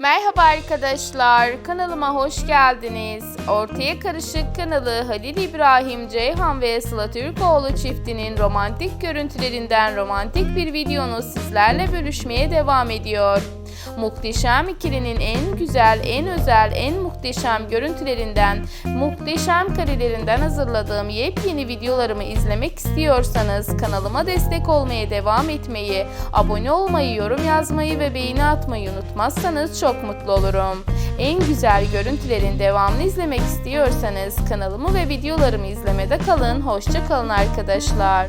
Merhaba arkadaşlar, kanalıma hoş geldiniz. Ortaya Karışık kanalı Halil İbrahim Ceyhan ve Sıla Türkoğlu çiftinin romantik görüntülerinden romantik bir videonu sizlerle bölüşmeye devam ediyor. Muhteşem ikilinin en güzel, en özel, en muhteşem görüntülerinden, muhteşem karelerinden hazırladığım yepyeni videolarımı izlemek istiyorsanız kanalıma destek olmaya devam etmeyi, abone olmayı, yorum yazmayı ve beğeni atmayı unutmazsanız çok mutlu olurum. En güzel görüntülerin devamını izlemek istiyorsanız kanalımı ve videolarımı izlemede kalın. Hoşça kalın arkadaşlar.